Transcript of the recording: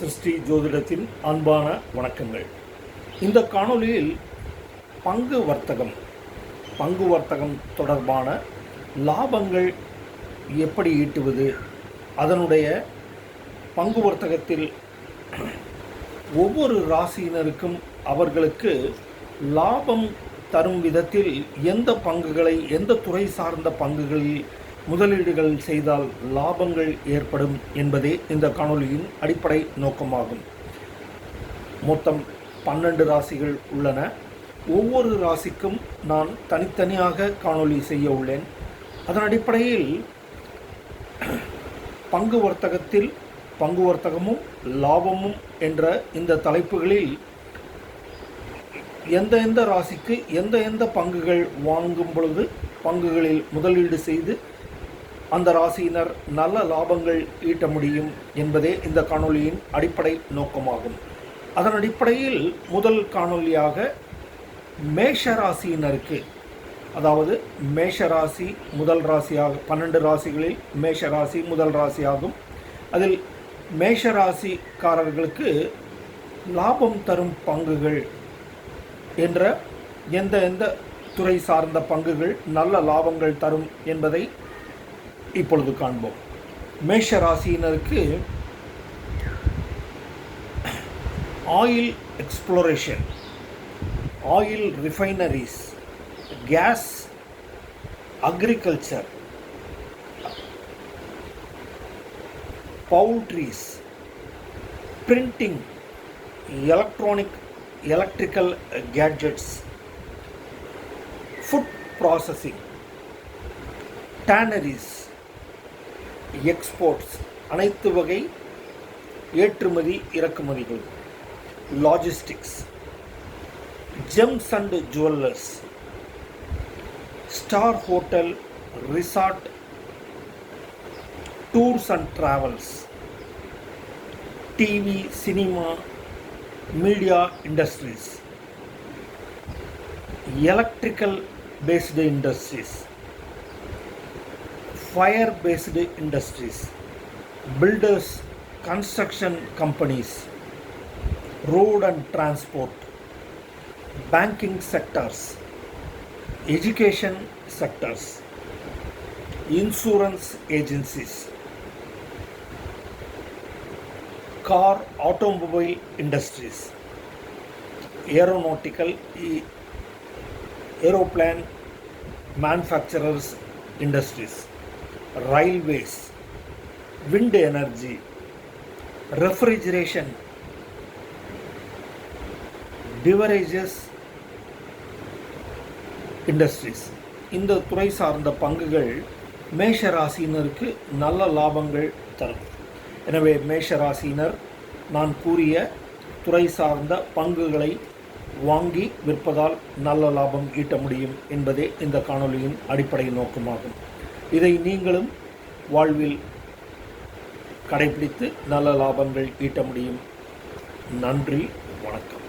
சிருஷ்டி ஜோதிடத்தின் அன்பான வணக்கங்கள். இந்த காணொளியில் பங்கு வர்த்தகம் பங்கு வர்த்தகம் தொடர்பான லாபங்கள் எப்படி ஈட்டுவது அதனுடைய பங்கு வர்த்தகத்தில் ஒவ்வொரு ராசியினருக்கும் அவர்களுக்கு லாபம் தரும் விதத்தில் எந்த பங்குகளை எந்த துறை சார்ந்த பங்குகளில் முதலீடுகள் செய்தால் லாபங்கள் ஏற்படும் என்பதே இந்த காணொலியின் அடிப்படை நோக்கமாகும். மொத்தம் பன்னெண்டு ராசிகள் உள்ளன. ஒவ்வொரு ராசிக்கும் நான் தனித்தனியாக காணொளி செய்ய உள்ளேன். அதன் அடிப்படையில் பங்கு வர்த்தகத்தில் பங்கு வர்த்தகமும் லாபமும் என்ற இந்த தலைப்புகளில் எந்த எந்த ராசிக்கு எந்த எந்த பங்குகள் வாங்கும் பொழுது பங்குகளில் முதலீடு செய்து அந்த ராசியினர் நல்ல லாபங்கள் ஈட்ட முடியும் என்பதே இந்த காணொலியின் அடிப்படை நோக்கமாகும். அதன் அடிப்படையில் முதல் காணொலியாக மேஷ ராசியினருக்கு அதாவது மேஷ ராசி முதல் ராசியாக பன்னெண்டு ராசிகளில் மேஷ ராசி முதல் ராசியாகும். அதில் மேஷ ராசிக்காரர்களுக்கு லாபம் தரும் பங்குகள் என்ற எந்த எந்த துறை சார்ந்த பங்குகள் நல்ல லாபங்கள் தரும் என்பதை இப்பொழுது காண்போம். மேஷ ராசியினருக்கு oil exploration oil refineries gas agriculture poultries printing electronic electrical gadgets food processing tanneries exports அனைத்து வகை ஏற்றுமதி இறக்குமதிகள். Logistics gems and jewellers star hotel resort tours and travels TV cinema media industries electrical based industries fire based industries, builders, construction companies, road and transport, banking sectors, education sectors, insurance agencies, car automobile industries, aeronautical aeroplane manufacturers industries railways wind energy refrigeration beverages industries இந்த துறை சார்ந்த பங்குகள் மேஷ ராசியினருக்கு நல்ல லாபங்கள் தரும். எனவே மேஷ ராசியினர் நான் கூறிய துறை சார்ந்த பங்குகளை வாங்கி விற்பதால் நல்ல லாபம் ஈட்ட முடியும் என்பதே இந்த காணொலியின் அடிப்படை நோக்கமாகும். இதை நீங்களும் வாழ்வில் கடைபிடித்து நல்ல லாபங்கள் ஈட்ட முடியும். நன்றி வணக்கம்.